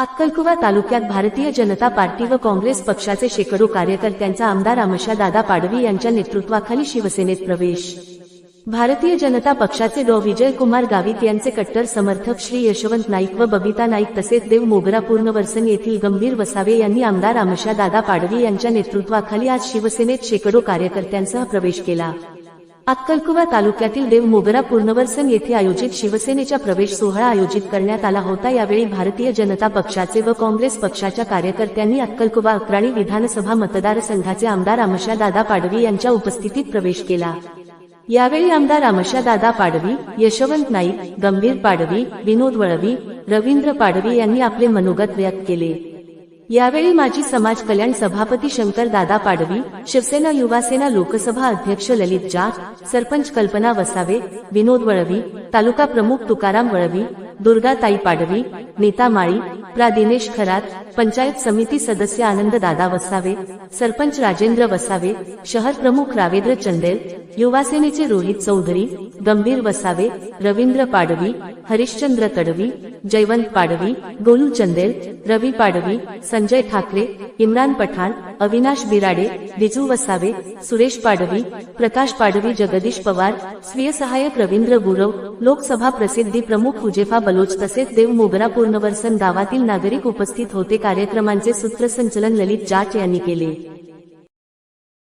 अक्कलकुवा तालुक्यात भारतीय जनता पार्टी व काँग्रेस पक्षाचे शेकडो कार्यकर्त्यांचा आमदार आमशा दादा पाडवी यांच्या नेतृत्वाखाली शिवसेनेत प्रवेश. भारतीय जनता पक्षाचे डॉ. विजय कुमार गावित यांचे कट्टर समर्थक श्री यशवंत नाईक व बबिता नाईक तसेच देव मोगरा पूर्णवर्सन येथील गंभीर वसावे यांनी आमदार आमशा दादा पाडवी यांच्या नेतृत्वाखाली आज शिवसेनेत शेकडो कार्यकर्त्यांसह प्रवेश केला. अक्कलकुवा तालुक्यातील देव मोगरा पूर्णवर्सन येथे आयोजित शिवसेनेच्या प्रवेश सोहळा आयोजित करण्यात आला होता. यावेळी भारतीय जनता पक्षाचे व काँग्रेस पक्षाच्या कार्यकर्त्यांनी अक्कलकुवा अक्राणी विधानसभा मतदारसंघाचे आमदार आमशा दादा पाडवी यांच्या उपस्थितीत प्रवेश केला. यावेळी आमदार आमशा दादा पाडवी यशवंत नाईक गंभीर पाडवी विनोद वळवी रवींद्र पाडवी यांनी आपले मनोगत व्यक्त केले. यावेळी माजी समाज कल्याण सभापती शंकर दादा पाडवी शिवसेना युवासेना लोकसभा अध्यक्ष ललित जाट सरपंच कल्पना वसावे विनोद वळवी तालुका प्रमुख तुकाराम वळवी दुर्गाताई पाडवी नेता माळी प्रा. दिनेश खरात पंचायत समिती सदस्य आनंद दादा वसावे सरपंच राजेंद्र वसावे शहर प्रमुख रावेंद्र चंदेल युवासेनेचे रोहित चौधरी गंभीर वसावे रवींद्र पाडवी हरिश्चंद्र तडवी जयवंत पाडवी गोलू चंदेल रवी पाडवी संजय ठाकरे इम्रान पठाण अविनाश बिराडे रिजू वसावे सुरेश पाडवी प्रकाश पाडवी जगदीश पवार स्वीय सहाय्यक रवींद्र गुरव लोकसभा प्रसिद्धी प्रमुख हुजेफा बलोच तसेच देव मोगरा पूर्णवर्सन गावातील नागरिक उपस्थित होते. कार्यक्रमांचे सूत्रसंचलन ललित जाट यांनी केले.